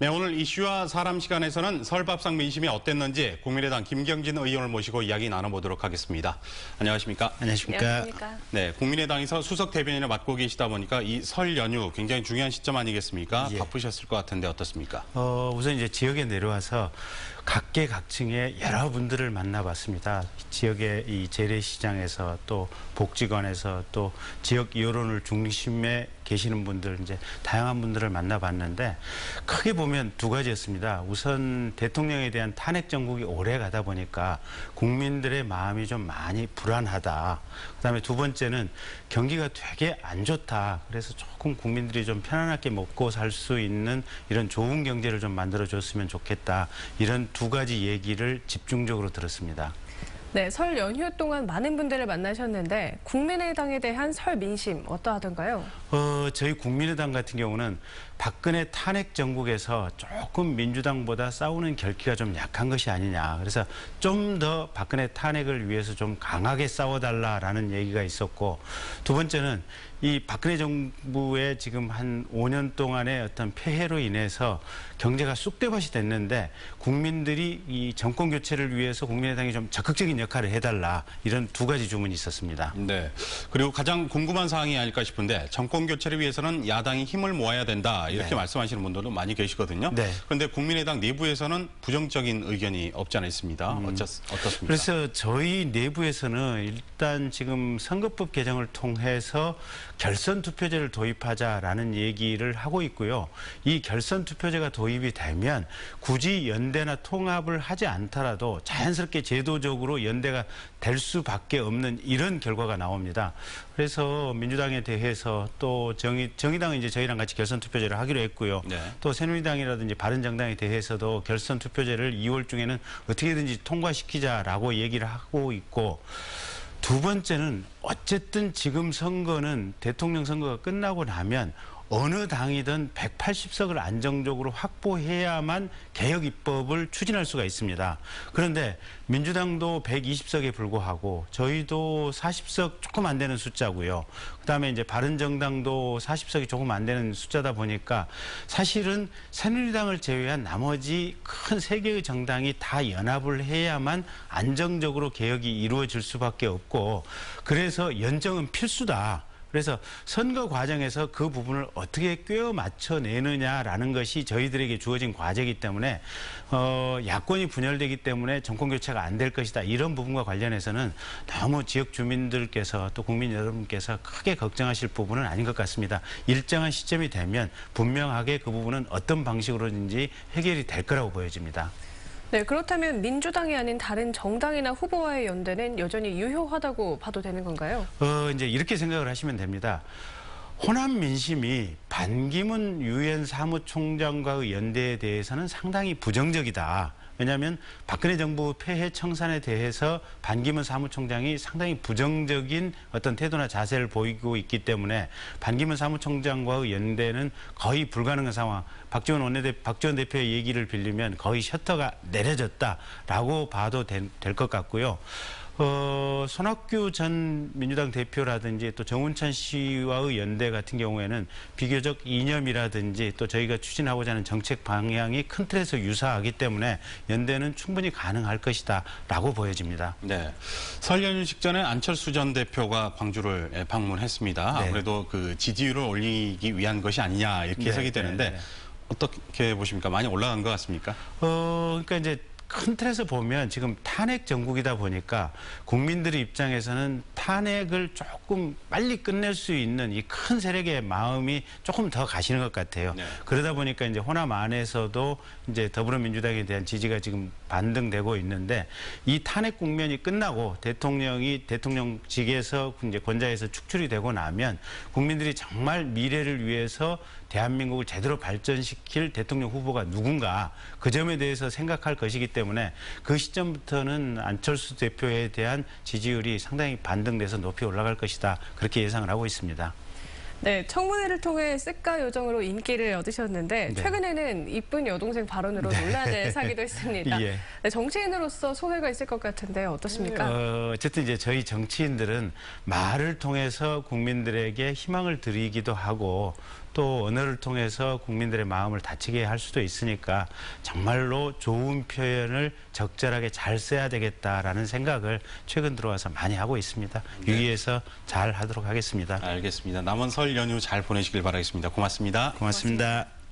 네, 오늘 이슈와 사람 시간에서는 설 밥상 민심이 어땠는지 국민의당 김경진 의원을 모시고 이야기 나눠보도록 하겠습니다. 안녕하십니까? 안녕하십니까. 안녕하십니까. 네, 국민의당에서 수석 대변인을 맡고 계시다 보니까 이 설 연휴 굉장히 중요한 시점 아니겠습니까? 예. 바쁘셨을 것 같은데 어떻습니까? 어, 우선 이제 지역에 내려와서 각계각층의 여러분들을 만나봤습니다. 지역의 이 재래시장에서 또 복지관에서 또 지역 여론을 중심에 계시는 분들 이제 다양한 분들을 만나봤는데 크게 보면 두 가지였습니다. 우선 대통령에 대한 탄핵 정국이 오래 가다 보니까 국민들의 마음이 좀 많이 불안하다. 그다음에 두 번째는 경기가 되게 안 좋다. 그래서 조금 국민들이 좀 편안하게 먹고 살 수 있는 이런 좋은 경제를 좀 만들어 줬으면 좋겠다. 이런 두 가지 얘기를 집중적으로 들었습니다. 네, 설 연휴 동안 많은 분들을 만나셨는데 국민의당에 대한 설 민심 어떠하던가요? 어, 저희 국민의당 같은 경우는 박근혜 탄핵 정국에서 조금 민주당보다 싸우는 결기가 좀 약한 것이 아니냐. 그래서 좀 더 박근혜 탄핵을 위해서 좀 강하게 싸워달라라는 얘기가 있었고 두 번째는 이 박근혜 정부의 지금 한 5년 동안의 어떤 폐해로 인해서 경제가 쑥대밭이 됐는데 국민들이 이 정권 교체를 위해서 국민의당이 좀 적극적인 역할을 해달라 이런 두 가지 주문이 있었습니다. 네. 그리고 가장 궁금한 사항이 아닐까 싶은데 정권 교체를 위해서는 야당이 힘을 모아야 된다 이렇게 네. 말씀하시는 분들도 많이 계시거든요. 네. 그런데 국민의당 내부에서는 부정적인 의견이 없지 않아 있습니다. 어쩌, 어떻습니까? 음. 그래서 저희 내부에서는 일단 지금 선거법 개정을 통해서 결선 투표제를 도입하자라는 얘기를 하고 있고요. 이 결선 투표제가 도입이 되면 굳이 연대나 통합을 하지 않더라도 자연스럽게 제도적으로 연대가 될 수밖에 없는 이런 결과가 나옵니다. 그래서 민주당에 대해서 또 정의, 정의당은 이제 저희랑 같이 결선 투표제를 하기로 했고요. 네. 또 새누리당이라든지 바른정당에 대해서도 결선 투표제를 2월 중에는 어떻게든지 통과시키자라고 얘기를 하고 있고 두 번째는 어쨌든 지금 선거는 대통령 선거가 끝나고 나면 어느 당이든 180석을 안정적으로 확보해야만 개혁 입법을 추진할 수가 있습니다. 그런데 민주당도 120석에 불과하고 저희도 40석 조금 안 되는 숫자고요. 그다음에 이제 바른정당도 40석이 조금 안 되는 숫자다 보니까 사실은 새누리당을 제외한 나머지 큰 세 개의 정당이 다 연합을 해야만 안정적으로 개혁이 이루어질 수밖에 없고 그래서 연정은 필수다. 그래서 선거 과정에서 그 부분을 어떻게 꿰어 맞춰내느냐라는 것이 저희들에게 주어진 과제이기 때문에 어, 야권이 분열되기 때문에 정권 교체가 안 될 것이다 이런 부분과 관련해서는 너무 지역 주민들께서 또 국민 여러분께서 크게 걱정하실 부분은 아닌 것 같습니다. 일정한 시점이 되면 분명하게 그 부분은 어떤 방식으로든지 해결이 될 거라고 보여집니다. 네, 그렇다면 민주당이 아닌 다른 정당이나 후보와의 연대는 여전히 유효하다고 봐도 되는 건가요? 어, 이제 이렇게 생각을 하시면 됩니다. 호남 민심이 반기문 유엔 사무총장과의 연대에 대해서는 상당히 부정적이다. 왜냐하면 박근혜 정부 폐해 청산에 대해서 반기문 사무총장이 상당히 부정적인 어떤 태도나 자세를 보이고 있기 때문에 반기문 사무총장과의 연대는 거의 불가능한 상황. 박지원 원내대 박지원 대표의 얘기를 빌리면 거의 셔터가 내려졌다라고 봐도 될 것 같고요. 어, 손학규 전 민주당 대표라든지 또 정운찬 씨와의 연대 같은 경우에는 비교적 이념이라든지 또 저희가 추진하고자 하는 정책 방향이 큰 틀에서 유사하기 때문에 연대는 충분히 가능할 것이다 라고 보여집니다. 네. 설 연휴 직전에 안철수 전 대표가 광주를 예, 방문했습니다. 네. 아무래도 그 지지율을 올리기 위한 것이 아니냐 이렇게 네, 해석이 네, 되는데 네. 어떻게 보십니까? 많이 올라간 것 같습니까? 어, 그러니까 이제 큰 틀에서 보면 지금 탄핵 정국이다 보니까 국민들의 입장에서는 탄핵을 조금 빨리 끝낼 수 있는 이 큰 세력의 마음이 조금 더 가시는 것 같아요. 네. 그러다 보니까 이제 호남 안에서도 이제 더불어민주당에 대한 지지가 지금 반등되고 있는데 이 탄핵 국면이 끝나고 대통령이 대통령직에서 이제 권좌에서 축출이 되고 나면 국민들이 정말 미래를 위해서 대한민국을 제대로 발전시킬 대통령 후보가 누군가 그 점에 대해서 생각할 것이기 때문에 그 시점부터는 안철수 대표에 대한 지지율이 상당히 반등돼서 높이 올라갈 것이다 그렇게 예상을 하고 있습니다. 네, 청문회를 통해 쓱가 요정으로 인기를 얻으셨는데 네. 최근에는 이쁜 여동생 발언으로 논란을 사기도 했습니다. 예. 네, 정치인으로서 소회가 있을 것 같은데 어떻습니까? 어, 어쨌든 이제 저희 정치인들은 말을 통해서 국민들에게 희망을 드리기도 하고 또 언어를 통해서 국민들의 마음을 다치게 할 수도 있으니까 정말로 좋은 표현을 적절하게 잘 써야 되겠다라는 생각을 최근 들어와서 많이 하고 있습니다. 유의해서 잘 하도록 하겠습니다. 알겠습니다. 남은 설 연휴 잘 보내시길 바라겠습니다. 고맙습니다. 고맙습니다.